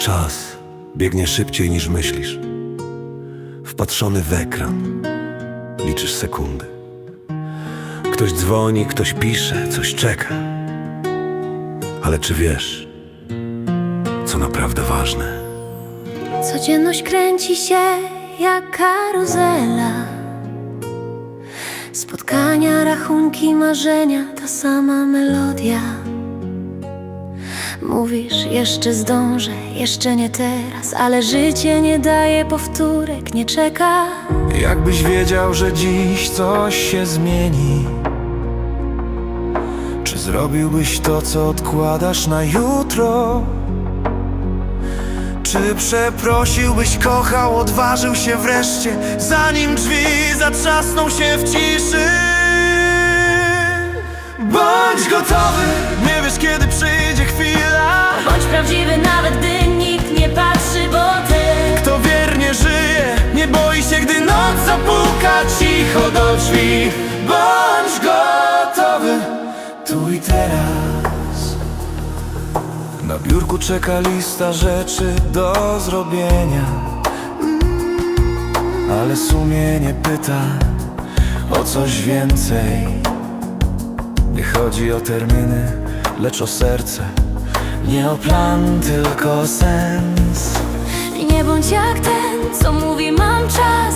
Czas biegnie szybciej niż myślisz. Wpatrzony w ekran, liczysz sekundy. Ktoś dzwoni, ktoś pisze, coś czeka. Ale czy wiesz, co naprawdę ważne? Codzienność kręci się jak karuzela Spotkania, rachunki, marzenia, ta sama melodia Mówisz, jeszcze zdążę, jeszcze nie teraz Ale życie nie daje powtórek, nie czeka. Jakbyś wiedział, że dziś coś się zmieni. Czy zrobiłbyś to, co odkładasz na jutro? Czy przeprosiłbyś, kochał, odważył się wreszcie Zanim drzwi zatrzasną się w ciszy? Bądź gotowy, zapuka cicho do drzwi. Bądź gotowy, tu i teraz. Na biurku czeka lista rzeczy do zrobienia. Ale sumienie pyta o coś więcej. Nie chodzi o terminy, lecz o serce. Nie o plan, tylko o sens. Nie bądź jak ten, co mówi mam czas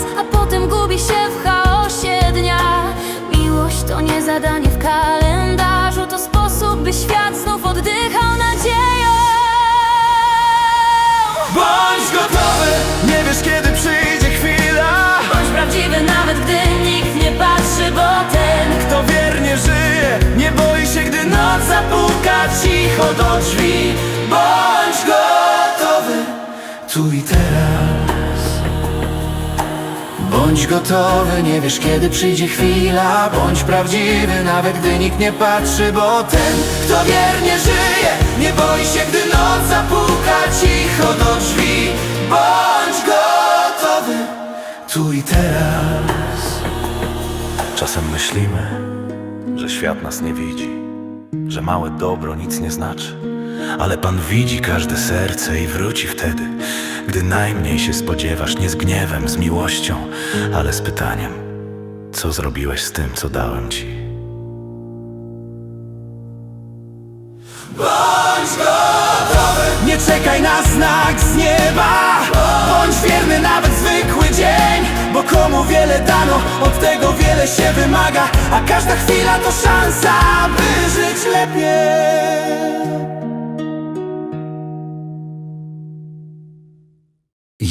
Bądź gotowy, nie wiesz kiedy przyjdzie chwila. Bądź prawdziwy nawet gdy nikt nie patrzy Bo ten, Kto wiernie żyje, nie boi się gdy noc zapuka cicho do drzwi. Bądź gotowy, tu i teraz Bądź gotowy, nie wiesz kiedy przyjdzie chwila. Bądź prawdziwy, nawet gdy nikt nie patrzy Bo ten, kto wiernie żyje, nie boi się gdy noc zapuka cicho do drzwi. Bądź gotowy, tu i teraz. Czasem myślimy, że świat nas nie widzi, że małe dobro nic nie znaczy. Ale Pan widzi każde serce i wróci wtedy, gdy najmniej się spodziewasz, nie z gniewem, z miłością, ale z pytaniem: co zrobiłeś z tym, co dałem Ci? Nie czekaj na znak z nieba. Bądź wierny nawet zwykły dzień. Bo komu wiele dano, od tego wiele się wymaga. A każda chwila to szansa, by żyć lepiej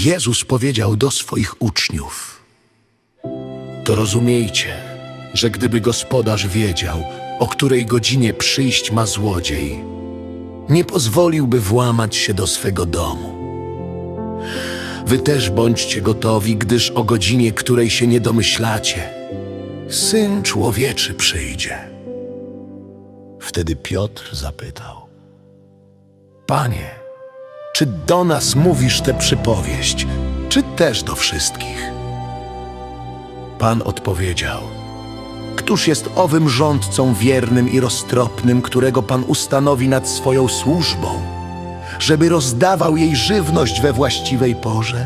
Jezus powiedział do swoich uczniów: To rozumiejcie, że gdyby gospodarz wiedział, o której godzinie przyjść ma złodziej, nie pozwoliłby włamać się do swego domu. Wy też bądźcie gotowi, gdyż o godzinie, której się nie domyślacie, syn człowieczy przyjdzie. Wtedy Piotr zapytał: Panie, czy do nas mówisz tę przypowieść, czy też do wszystkich? Pan odpowiedział: Któż jest owym rządcą wiernym i roztropnym, którego Pan ustanowi nad swoją służbą, żeby rozdawał jej żywność we właściwej porze?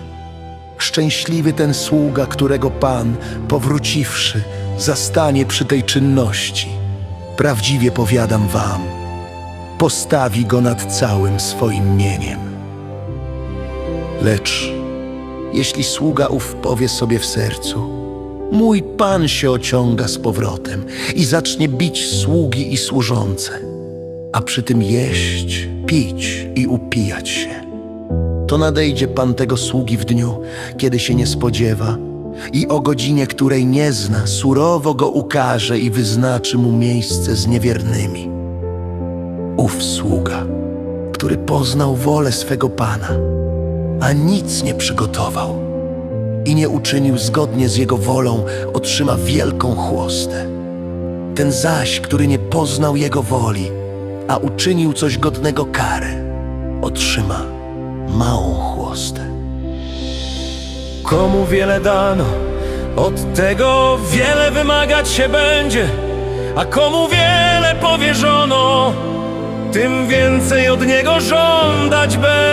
Szczęśliwy ten sługa, którego Pan, powróciwszy, zastanie przy tej czynności. Prawdziwie powiadam wam, postawi go nad całym swoim mieniem. Lecz jeśli sługa ów powie sobie w sercu, mój pan się ociąga z powrotem i zacznie bić sługi i służące, a przy tym jeść, pić i upijać się, to nadejdzie pan tego sługi w dniu, kiedy się nie spodziewa i o godzinie, której nie zna, surowo go ukaże i wyznaczy mu miejsce z niewiernymi. Ów sługa, który poznał wolę swego pana, a nic nie przygotował i nie uczynił zgodnie z jego wolą, otrzyma wielką chłostę. Ten zaś, który nie poznał jego woli, a uczynił coś godnego kary, otrzyma małą chłostę. Komu wiele dano, od tego wiele wymagać się będzie A komu wiele powierzono, tym więcej od niego żądać będzie